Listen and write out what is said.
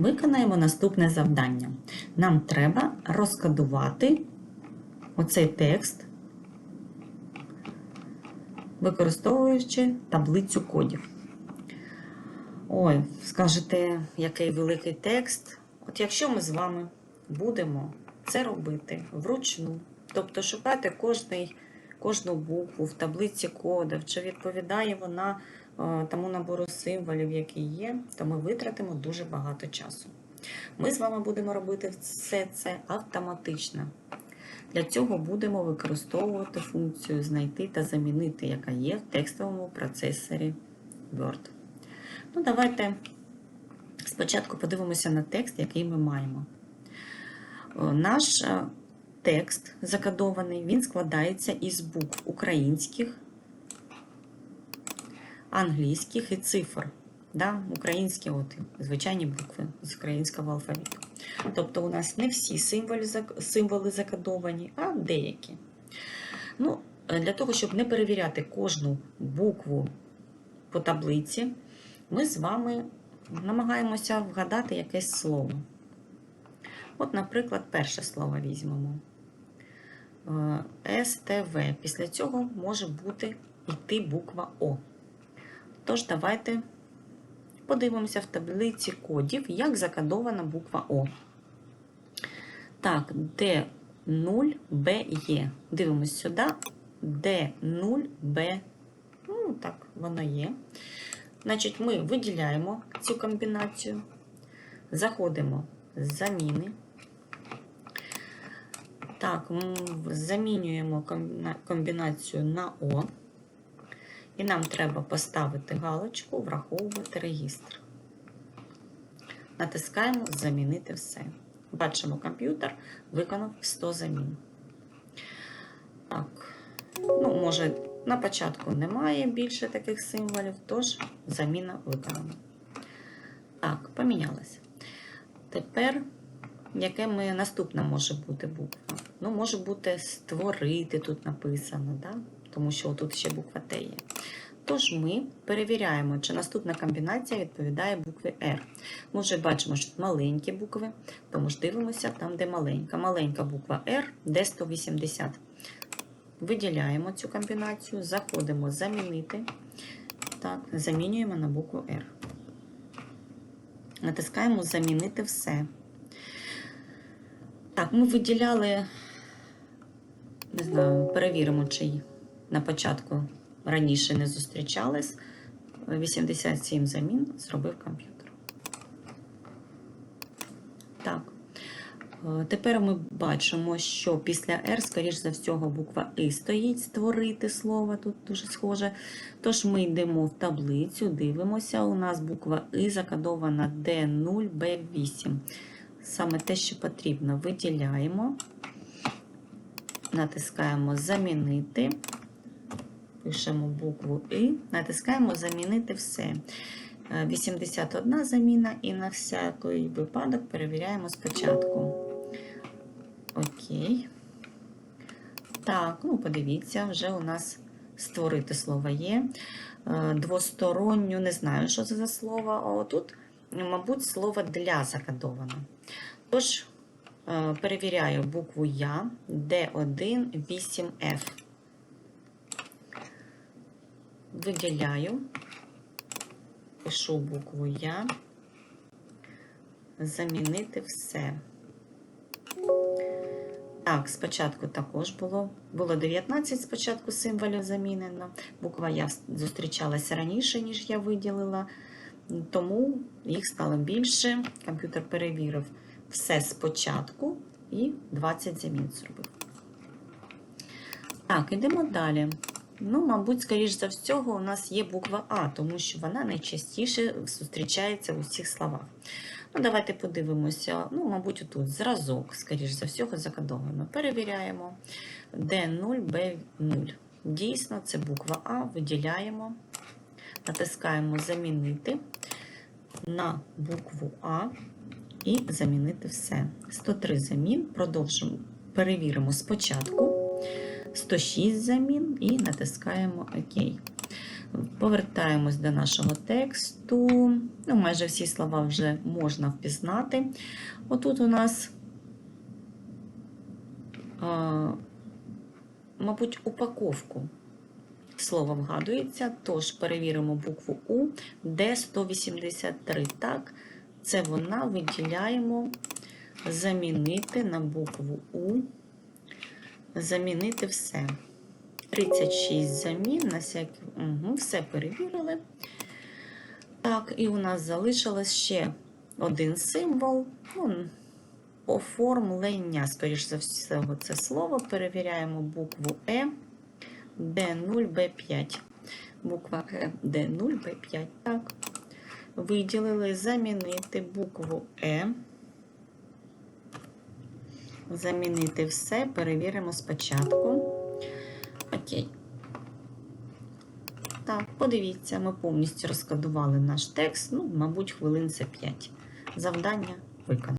Виконаємо наступне завдання. Нам треба розкодувати оцей текст, використовуючи таблицю кодів. Ой, скажете, який великий текст. От якщо ми з вами будемо це робити вручну, тобто шукати кожний, кожну букву в таблиці кодів, чи відповідає вона тому набору символів, який є, то ми витратимо дуже багато часу. Ми з вами будемо робити все це автоматично. Для цього будемо використовувати функцію знайти та замінити, яка є в текстовому процесорі Word. Ну, давайте спочатку подивимося на текст, який ми маємо. Наш е, текст закодований, він складається із букв українських, англійських і цифр. Да? Українські от, звичайні букви з українського алфавіту. Тобто у нас не всі символи, символи закодовані, а деякі. Ну, е, для того, щоб не перевіряти кожну букву по таблиці, ми з вами намагаємося вгадати якесь слово. От, наприклад, перше слово візьмемо. Е, СТВ. Після цього може бути йти буква О. Тож, давайте подивимося в таблиці кодів, як закодована буква О. Так, D0BE. Дивимось сюди. D0B. Ну, так, воно є. Значить, ми виділяємо цю комбінацію, заходимо з заміни. Так, замінюємо комбінацію на О. І нам треба поставити галочку, враховувати регістр. Натискаємо Замінити все. Бачимо, комп'ютер виконав 100 замін. Так, ну, може, на початку немає більше таких символів, тож заміна виконана. Так, помінялася. Тепер, яке ми наступна може бути буква? Ну, може бути створити тут написано, да? Тому що тут ще буква Т є. Тож ми перевіряємо, чи наступна комбінація відповідає букві R. Ми вже бачимо, що маленькі букви, тому ж дивимося там, де маленька. Маленька буква R, де 180. Виділяємо цю комбінацію, заходимо замінити. Так, замінюємо на букву R. Натискаємо Замінити все. Так, ми виділяли, не знаю, перевіримо, чи на початку раніше не зустрічались. 87 замін зробив комп'ютер. Так. Е, Тепер ми бачимо, що після R, скоріш за всього, буква І стоїть створити слово, тут дуже схоже. Тож ми йдемо в таблицю, дивимося, у нас буква І закодована D0B8. Саме те, що потрібно, виділяємо, натискаємо Замінити, пишемо букву І, натискаємо Замінити все. Е, 81 заміна, і на всякий випадок перевіряємо спочатку. Окей. Так, ну подивіться, вже у нас створити слово є. Е, Двосторонню, не знаю, що це за слово. А отут, мабуть, слово для закодовано. Тож, е, перевіряю букву Я, D1, 8F. Виділяю, пишу букву Я, замінити все. Так, спочатку також було було 19 спочатку символів замінено. Буква Я зустрічалася раніше, ніж я виділила, тому їх стало більше. Комп'ютер перевірив все спочатку і 20 замін зробив. Так, ідемо далі. Ну, мабуть, скоріш за всього, у нас є буква А, тому що вона найчастіше зустрічається в усіх словах. Ну, давайте подивимося. Ну, мабуть, тут зразок, скоріш за всього, закодовано. Перевіряємо. D0, B0. Дійсно, це буква А. Виділяємо, натискаємо Замінити на букву А і замінити все. 103 замін. Продовжимо, перевіримо спочатку. 106 замін і натискаємо ОК. Повертаємось до нашого тексту. Ну, майже всі слова вже можна впізнати. Отут у нас, мабуть, упаковку. Слово вгадується, тож перевіримо букву У, де 183. Так, це вона виділяємо замінити на букву У, замінити все. 36 замін на всякий. Угу, все перевірили. Так, і у нас залишилось ще один символ. Оформлення, скоріш за все, це слово. Перевіряємо букву Е, Д0, Б5. Буква Е, Д0, Б5. Так. Виділили замінити букву Е. Замінити все, перевіримо спочатку. Окей. Так, подивіться, ми повністю розкодували наш текст. Ну, мабуть, хвилин це 5. Завдання виконано.